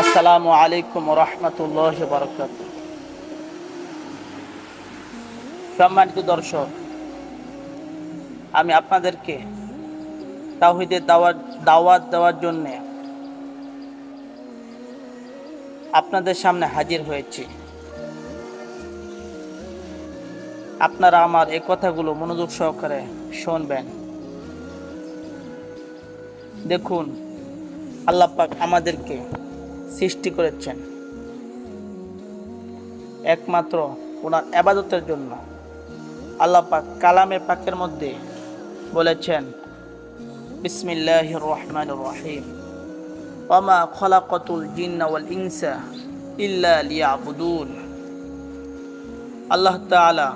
আসসালামু আলাইকুম রহমতুল্লাহ বরকাত সম্মানিত দর্শক, আমি আপনাদেরকে তাহিদের দাওয়াত দাওয়াত দেওয়ার জন্যে আপনাদের সামনে হাজির হয়েছি। আপনারা আমার এই কথাগুলো মনোযোগ সহকারে শুনবেন। দেখুন, আল্লাহ পাক আমাদেরকে সৃষ্টি করেছেন। একমাত্র ওনার আবাদতের জন্য। আল্লাহ পাক কালামে পাকের মধ্যে বলেছেন বিসমিল্লাহ রহমান রহিম। ওমা খলাকতুল জিন্না ওয়াল ইনসা ইল্লা লিয়াবুদুন। আল্লাহ তাআলা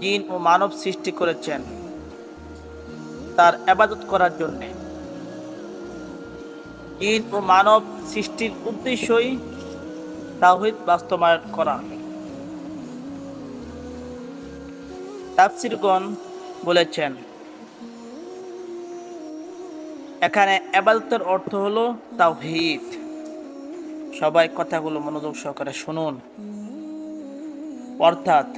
জিন ও মানব সৃষ্টি করেছেন তার আবাদত করার জন্যে। জিন ও মানব সৃষ্টির উদ্দেশ্যই তাওহিদ বাস্তবায়ন করা। তাফসিরগণ বলেছেন, এখানে আবাদতের অর্থ হলো তাওহিদ। সবাই কথাগুলো মনোযোগ সহকারে শুনুন। অর্থাৎ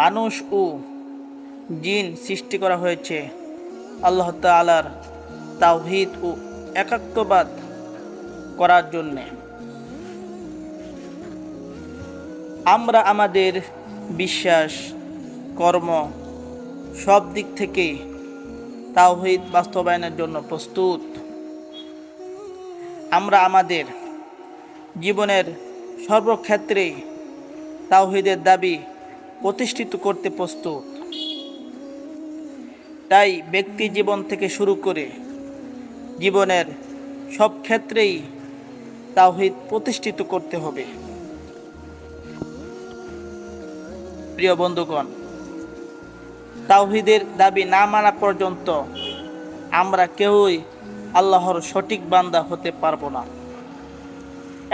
মানুষ ও জিন সৃষ্টি করা হয়েছে আল্লাহ তালার তাওহিদ ও একাত্মবাদ করার জন্যে। আমরা আমাদের বিশ্বাস, কর্ম সব দিক থেকে তাওহিদ বাস্তবায়নের জন্য প্রস্তুত। আমরা আমাদের জীবনের সর্বক্ষেত্রে তাওহিদের দাবি প্রতিষ্ঠিত করতে প্রস্তুত। তাই ব্যক্তি জীবন থেকে শুরু করে জীবনের সব ক্ষেত্রেই তাওহিদ প্রতিষ্ঠিত করতে হবে। প্রিয় বন্ধুগণ, তাওহিদের দাবি না মানা পর্যন্ত আমরা কেউই আল্লাহর সঠিক বান্দা হতে পারব না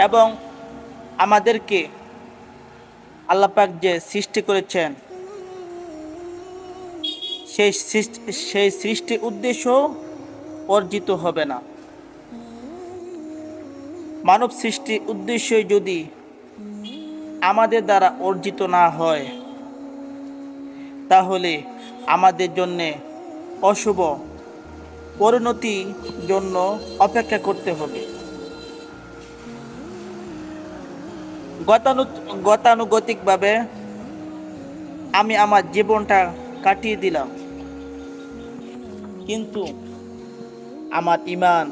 এবং আমাদেরকে আল্লাপাক যে সৃষ্টি করেছেন, সেই সৃষ্টি সেই সৃষ্টির উদ্দেশ্য অর্জিত হবে না। মানব সৃষ্টির উদ্দেশ্যই যদি আমাদের দ্বারা অর্জিত না হয়, তাহলে আমাদের জন্যে অশুভ পরিণতি জন্য অপেক্ষা করতে হবে। গতানু গতানুগতিকভাবে আমি আমার জীবনটা কাটিয়ে দিলাম। কিন্তু আমার ইমান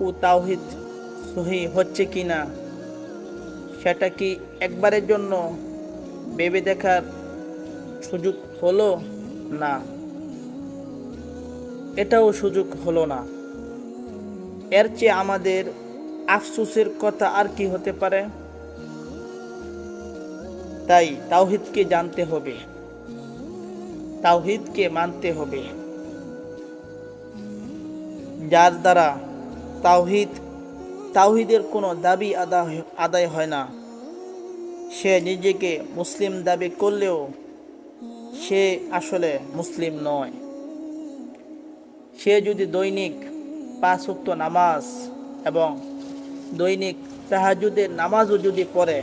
ও তাওহিদ সহি হচ্ছে কি না? সেটা কি একবারের জন্য ভেবে দেখার সুযোগ হলো না? এটাও সুযোগ হলো না। এর চেয়ে আমাদের আফসোসের কথা আর কি হতে পারে? তাই তাওহিদকে জানতে হবে। তাওহিদকে মানতে হবে। যার দ্বারা তাওহিদ, তাওহিদের কোনো দাবি আদায় আদায় হয় না। সে নিজেকে মুসলিম দাবি করলেও সে আসলে মুসলিম নয়। সে যদি দৈনিক পাঁচ উক্ত নামাজ এবং দৈনিক তাহাজুদের নামাজও যদি পড়ে,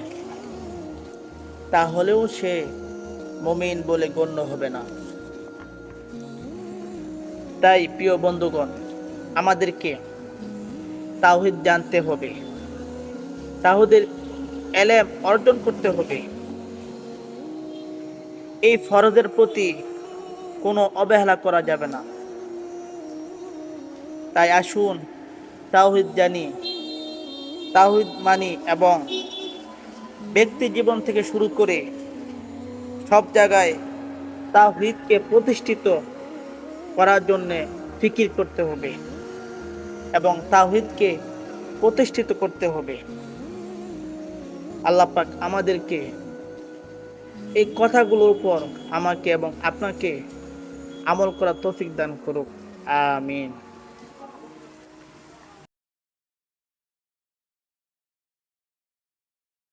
তাহলেও সে মমিন বলে গণ্য হবে না। তাই প্রিয় বন্ধুগণ আমাদেরকে তাওহিদ জানতে হবে। তাহুদের এলেম অর্জন করতে হবে। এই ফরজের প্রতি কোনো অবহেলা করা যাবে না। তাই আসুন তাওহিদ জানি, তাওহিদ মানি এবং ব্যক্তি জীবন থেকে শুরু করে সব জায়গায় তাওহিদকে প্রতিষ্ঠিত করার জন্যে ফিকির করতে হবে। এবং তাওহিদকে প্রতিষ্ঠিত করতে হবে। আল্লাহ পাক আমাদেরকে এই কথাগুলোর উপর আমাকে এবং আপনাকে আমল করা তৌফিক দান করুক। আমিন।